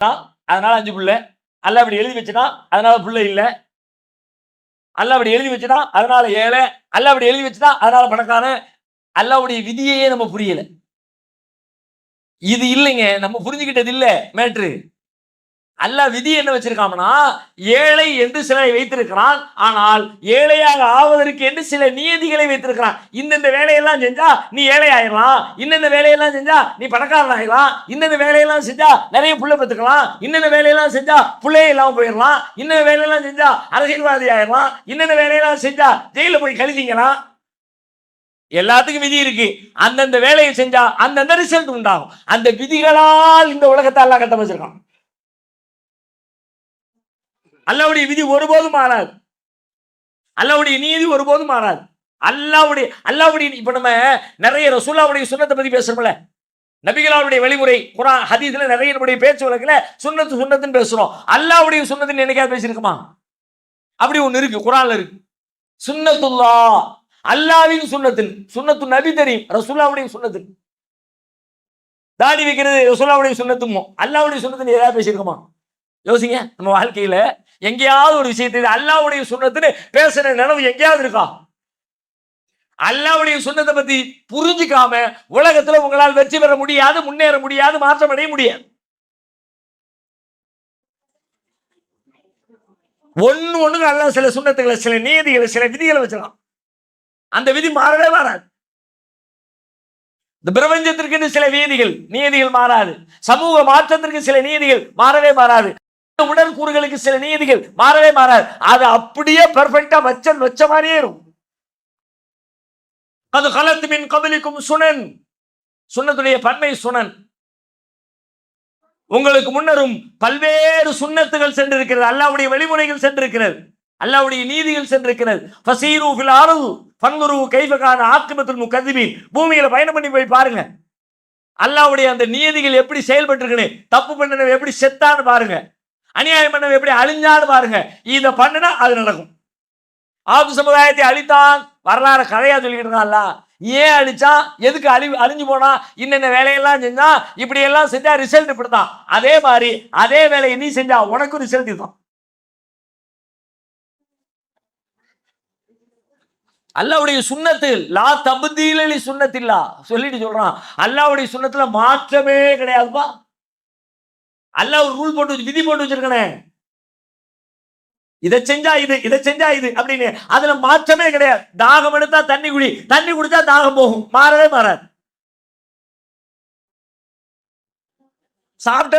அதனால அஞ்சு பிள்ளை. அல்ல அப்படி எழுதி வச்சுனா அதனால புள்ள இல்லை. அல்ல அப்படி எழுதி வச்சுனா அதனால ஏழை. அல்ல அப்படி எழுதி வச்சுனா அதனால பணக்காரன். அல்லாவுடைய விதியையே நம்ம புரியல. இது இல்லைங்க நம்ம புரிஞ்சுக்கிட்டது இல்லை மேட்ரு. அல்ல விதி என்ன வச்சிருக்காமனா ஏழை என்று சிலரை வைத்திருக்கிறான். ஆனால் ஏழையாக ஆவதற்கு என்று சில நியதிகளை வைத்திருக்கிறான். இந்தந்த வேலையெல்லாம் செஞ்சா நீ ஏழை ஆயிடலாம் இந்தந்த வேலையெல்லாம் செஞ்சா நீ பணக்காரன் ஆயிடலாம் இந்தந்த வேலையெல்லாம் செஞ்சா நிறைய புள்ள பெற்றுக்கலாம். இந்தந்த வேலையெல்லாம் செஞ்சா பிள்ளையே இல்லாமல் போயிடலாம் இந்தந்த வேலையெல்லாம் செஞ்சா அரசியல்வாதி ஆயிடலாம் இந்தந்த வேலையெல்லாம் செஞ்சா ஜெயில போய் கழுதிக்கலாம் எல்லாத்துக்கும் விதி இருக்கு. அந்தந்த வேலையை செஞ்சா அந்தந்த ரிசல்ட் உண்டாகும். அந்த விதிகளால் இந்த உலகத்தை எல்லாம் கட்டமைச்சிருக்கான். அல்லாவுடைய விதி ஒருபோதும் மாறாது. அல்லாவுடைய நீதி ஒருபோதும் மாறாது. அல்லாவுடைய அல்லாவுடைய இப்ப நம்ம நிறைய ரசூல்லாவுடைய சுண்ணத்தை பத்தி பேசுறோம்ல. நபிகளாவுடைய வழிமுறை குரான் ஹதீஸ்ல நிறைய நம்முடைய பேச்சு வழக்குல சுண்ணத்து சுண்ணத்துன்னு பேசுறோம். அல்லாவுடைய சுண்ணத்துன்னு என்னைக்காவது பேசியிருக்குமா? அப்படி ஒண்ணு இருக்கு குரான்ல இருக்கு. சுண்ணத்துல்லா அல்லாவின் சுண்ணத்தின் சுண்ணத்து நபி தெரியும் ரசூல்லாவுடைய சுண்ணத்தில் தாடி வைக்கிறது ரசூல்லாவுடைய சுண்ணத்துமோ? அல்லாவுடைய சுண்ணத்துன்னு ஏதாவது பேசியிருக்குமா? யோசிங்க நம்ம வாழ்க்கையில எங்கேயாவது ஒரு விஷயத்தை அல்லாவுடைய சுண்ணத்துன்னு பேசுற நினைவு எங்கேயாவது இருக்கா? அல்லாவுடைய சுண்ணத்தை பத்தி புரிஞ்சுக்காம உலகத்துல உங்களால் வெற்றி பெற முடியாது முன்னேற முடியாது மாற்றம் அடைய முடியாது. ஒண்ணு ஒண்ணுக்கு அல்லாஹ் சில சுண்ணத்துக்களை சில நீதிகளை சில விதிகளை வச்சிடலாம் அந்த விதி மாறவே மாறாது. இந்த பிரபஞ்சத்திற்கு சில நீதிகள் நீதிகள் மாறாது. சமூக மாற்றத்திற்கு சில நீதிகள் மாறவே மாறாது. உடல் கூறுகளுக்கு சில நீதிகள் மாறவே மாறாது. அது அப்படியே பெர்ஃபெக்டா வச்ச வச்ச மாதிரியே இருக்கும். அது கலத்து மின் கபலிக்கும் சுனன் சுண்ணத்துடைய பன்மை சுனன் உங்களுக்கு முன்னரும் பல்வேறு சுண்ணத்துகள் சென்றிருக்கிறது. அல்லாவுடைய வழிமுறைகள் சென்றிருக்கிறது. அல்லாவுடைய நீதிகள் சென்றிருக்கிறது. ஃபசீரு ஃபில் பங்குரு கைவகான கைஃபகான ஆக்கிமத்துல் பூமியில பயணம் பண்ணி போய் பாருங்க. அல்லாவுடைய அந்த நீதிகள் எப்படி செயல்பட்டு தப்பு பண்ணனவன் எப்படி செத்தான்னு பாருங்க. அநியாயம் பண்ண எப்படி அழிஞ்சான்னு பாருங்க. இதை பண்ணுனா அது நடக்கும். ஆது சமுதாயத்தை அழித்தான் வரலாறு கதையா சொல்லிக்கிட்டு இருக்கான்ல. ஏன் அழிச்சா? எதுக்கு அழி அழிஞ்சு போனா? இன்னென்ன வேலையெல்லாம் செஞ்சா? இப்படி எல்லாம் செஞ்சா ரிசல்ட் இப்படிதான் அதே மாதிரி அதே வேலையை நீ செஞ்சா உனக்கும் ரிசல்ட் இதுதான். அல்லாவுடைய சுண்ணத்தில் லா தபுதீலி சுண்ணத்தில்லா. சொல்லிட்டு சொல்றான். அல்லாவுடைய சுண்ணத்துல மாற்றமே கிடையாதுப்பா. அல்ல ஒரு ரூல் போட்டு விதி போட்டு வச்சிருக்கனே. இதை செஞ்சா இது இதை செஞ்சா இது அப்படின்னு. அதுல மாற்றமே கிடையாது. தாகம் எடுத்தா தண்ணி குடி தண்ணி குடிச்சா தாகம் போகும். மாறவே மாறாது. சாப்பிட்ட